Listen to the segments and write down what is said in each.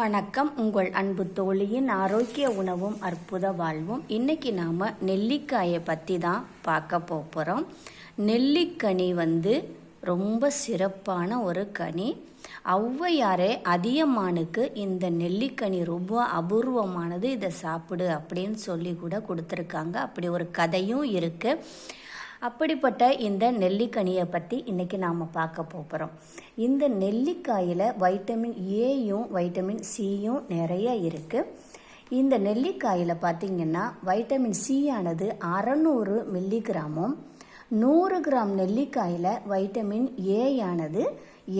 வணக்கம். உங்கள் அன்பு தோழியின் ஆரோக்கிய உணவும் அற்புத வாழ்வும். இன்னைக்கு நாம் நெல்லிக்காயை பற்றி தான் பார்க்க போகிறோம் நெல்லிக்கனி வந்து ரொம்ப சிறப்பான ஒரு கனி. ஔவையாரே அதியமானுக்கு இந்த நெல்லிக்கனி ரொம்ப அபூர்வமானது. இதை சாப்பிடு அப்படின்னு சொல்லி கூட கொடுத்துருக்காங்க. அப்படி ஒரு கதையும் இருக்குது அப்படிப்பட்ட இந்த நெல்லிக்கனியை பற்றி இன்றைக்கி நாம் பார்க்க போகிறோம் இந்த நெல்லிக்காயில் வைட்டமின் ஏயும் வைட்டமின் சியும் நிறைய இருக்குது இந்த நெல்லிக்காயில் பார்த்திங்கன்னா வைட்டமின் சியானது அறநூறு மில்லிகிராமும் நூறு கிராம் நெல்லிக்காயில் வைட்டமின் ஏயானது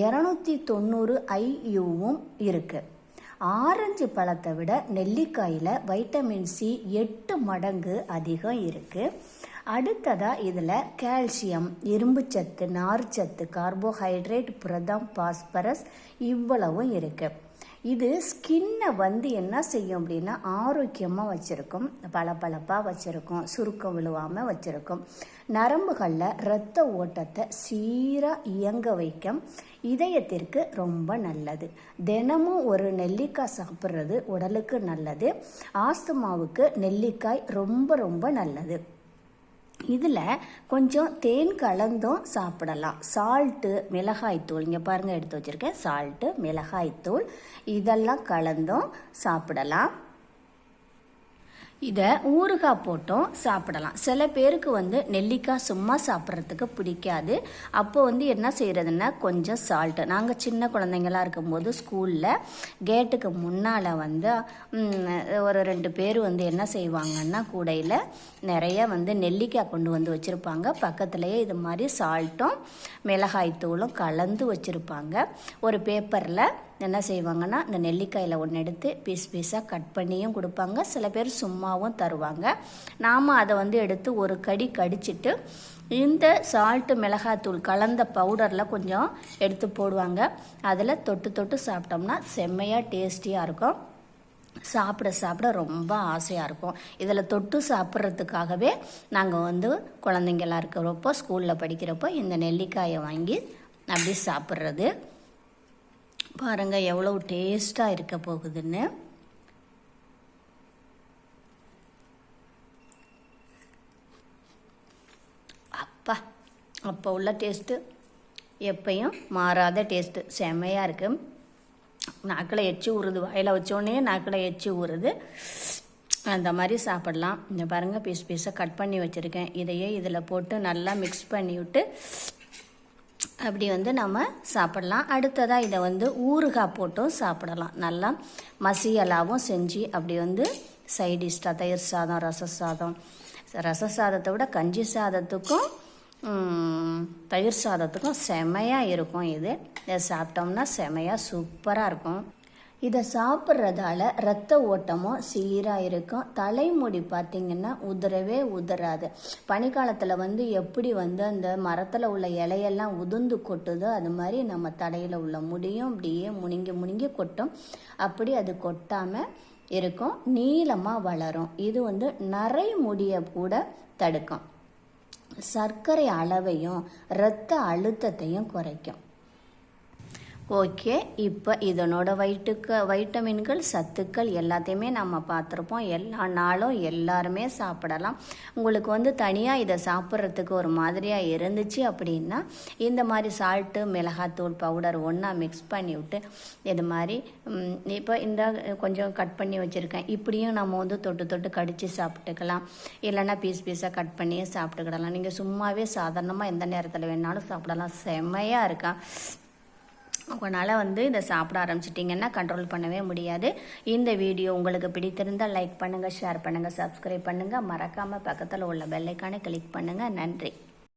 இரநூத்தி தொண்ணூறு ஐயூவும் இருக்குது ஆரஞ்சு பழத்தை விட நெல்லிக்காயில் வைட்டமின் சி எட்டு மடங்கு அதிகம் இருக்குது அடுத்ததாக இதில் கால்சியம் இரும்புச்சத்து நார்ச்சத்து கார்போஹைட்ரேட் புரதம் பாஸ்பரஸ் இவ்வளவும் இருக்குது இது ஸ்கின்னை வந்து என்ன செய்யும் அப்படின்னா ஆரோக்கியமாக வச்சுருக்கும். பளபளப்பாக வச்சுருக்கும். சுருக்கம் விழுவாமல் வச்சுருக்கும். நரம்புகளில் இரத்த ஓட்டத்தை சீராக இயங்க வைக்கும். இதயத்திற்கு ரொம்ப நல்லது. தினமும் ஒரு நெல்லிக்காய் சாப்பிட்றது உடலுக்கு நல்லது. ஆஸ்துமாவுக்கு நெல்லிக்காய் ரொம்ப ரொம்ப நல்லது. இதில் கொஞ்சம் தேன் கலந்தும் சாப்பிடலாம். சால்ட்டு மிளகாய்த்தூள் இங்கே பாருங்கள் எடுத்து வச்சுருக்கேன். சால்ட்டு மிளகாய்த்தூள் இதெல்லாம் கலந்தும் சாப்பிடலாம். இதை ஊறுகாய் போட்டும் சாப்பிடலாம். சில பேருக்கு வந்து நெல்லிக்காய் சும்மா சாப்பிட்றதுக்கு பிடிக்காது. அப்போ வந்து என்ன செய்கிறதுன்னா கொஞ்சம் சால்ட்டு நாங்கள் சின்ன குழந்தைங்களாக இருக்கும்போது ஸ்கூலில் கேட்டுக்கு முன்னால் வந்து ஒரு ரெண்டு பேர் வந்து என்ன செய்வாங்கன்னா கூடையில் நிறைய வந்து நெல்லிக்காய் கொண்டு வந்து வச்சுருப்பாங்க. பக்கத்துலேயே இது மாதிரி சால்ட்டும் மிளகாய் தூளும் கலந்து வச்சுருப்பாங்க. ஒரு பேப்பரில் என்ன செய்வாங்கன்னா இந்த நெல்லிக்காயில் ஒன்று எடுத்து பீஸ் பீஸாக கட் பண்ணியும் கொடுப்பாங்க. சில பேர் சும்மாவும் தருவாங்க. நாம் அதை வந்து எடுத்து ஒரு கடி கடிச்சிட்டு இந்த சால்ட்டு மிளகாத்தூள் கலந்த பவுடரில் கொஞ்சம் எடுத்து போடுவாங்க. அதில் தொட்டு தொட்டு சாப்பிட்டோம்னா செம்மையாக டேஸ்டியாக இருக்கும். சாப்பிட சாப்பிட ரொம்ப ஆசையாக இருக்கும். இதில் தொட்டு சாப்பிட்றதுக்காகவே நாங்கள் வந்து குழந்தைங்களாம் இருக்கிறப்போ ஸ்கூலில் படிக்கிறப்போ இந்த நெல்லிக்காயை வாங்கி அப்படி சாப்பிட்றது. பாருங்கள் எவ்வளோ டேஸ்ட்டாக இருக்க போகுதுன்னு. அப்பா அப்போ உள்ள டேஸ்ட்டு எப்பையும் மாறாத டேஸ்ட்டு. செம்மையாக இருக்குது நாக்கில் எச்சி ஊறுது வாயில் வச்சோடனே நாக்கில் எச்சி ஊறுது. அந்த மாதிரி சாப்பிடலாம். இந்த பாருங்கள் பீஸ் பீஸாக கட் பண்ணி வச்சுருக்கேன். இதையே இதில் போட்டு நல்லா மிக்ஸ் பண்ணி விட்டு அப்படி வந்து நம்ம சாப்பிடலாம். அடுத்ததாக இதை வந்து ஊறுகாய் போட்டும் சாப்பிடலாம். நல்லா மசியலாவும் செஞ்சு அப்படி வந்து சைடிஷ்டாக தயிர் சாதம் ரச சாதம். ரச சாதத்தை விட கஞ்சி சாதத்துக்கும் தயிர் சாதத்துக்கும் செமையாக இருக்கும் இது. இதை சாப்பிட்டோம்னா செமையாக சூப்பராக இருக்கும். இதை சாப்பிட்றதால ரத்த ஓட்டமும் சீராக இருக்கும். தலைமுடி பார்த்திங்கன்னா உதிரவே உதிராது. பனிக்காலத்தில் வந்து எப்படி வந்து அந்த மரத்தில் உள்ள இலையெல்லாம் உதிர்ந்து கொட்டுதோ அது மாதிரி நம்ம தலையில் உள்ள முடியும். அப்படியே முனிங்கி முனிங்கி கொட்டும். அப்படி அது கொட்டாமல் இருக்கும். நீளமாக வளரும். இது வந்து நிறை முடியை கூட தடுக்கும். சர்க்கரை அளவையும் இரத்த அழுத்தத்தையும் குறைக்கும். ஓகே இப்போ இதனோட வயிற்றுக்கு வைட்டமின்கள் சத்துக்கள் எல்லாத்தையுமே நம்ம பார்த்துருப்போம். எல்லா நாளும் எல்லாருமே சாப்பிடலாம். உங்களுக்கு வந்து தனியாக இதை சாப்பிட்றதுக்கு ஒரு மாதிரியாக இருந்துச்சு அப்படின்னா இந்த மாதிரி சால்ட்டு மிளகாத்தூள் பவுடர் ஒன்றா மிக்ஸ் பண்ணி விட்டு இது மாதிரி இப்போ இந்த கொஞ்சம் கட் பண்ணி வச்சுருக்கேன். இப்படியும் நம்ம வந்து தொட்டு தொட்டு கடித்து சாப்பிட்டுக்கலாம். இல்லைன்னா பீஸ் பீஸாக கட் பண்ணியே சாப்பிட்டுக்கிடலாம். நீங்கள் சும்மாவே சாதாரணமாக எந்த நேரத்தில் வேணாலும் சாப்பிடலாம். செம்மையாக இருக்கா? உங்களால் வந்து இதை சாப்பிட ஆரம்பிச்சிட்டிங்கன்னா கண்ட்ரோல் பண்ணவே முடியாது. இந்த வீடியோ உங்களுக்கு பிடித்திருந்தால் லைக் பண்ணுங்கள் ஷேர் பண்ணுங்கள் சப்ஸ்கிரைப் பண்ணுங்கள் மறக்காமல் பக்கத்தில் உள்ள பெல்லைக்கானே கிளிக் பண்ணுங்கள் நன்றி.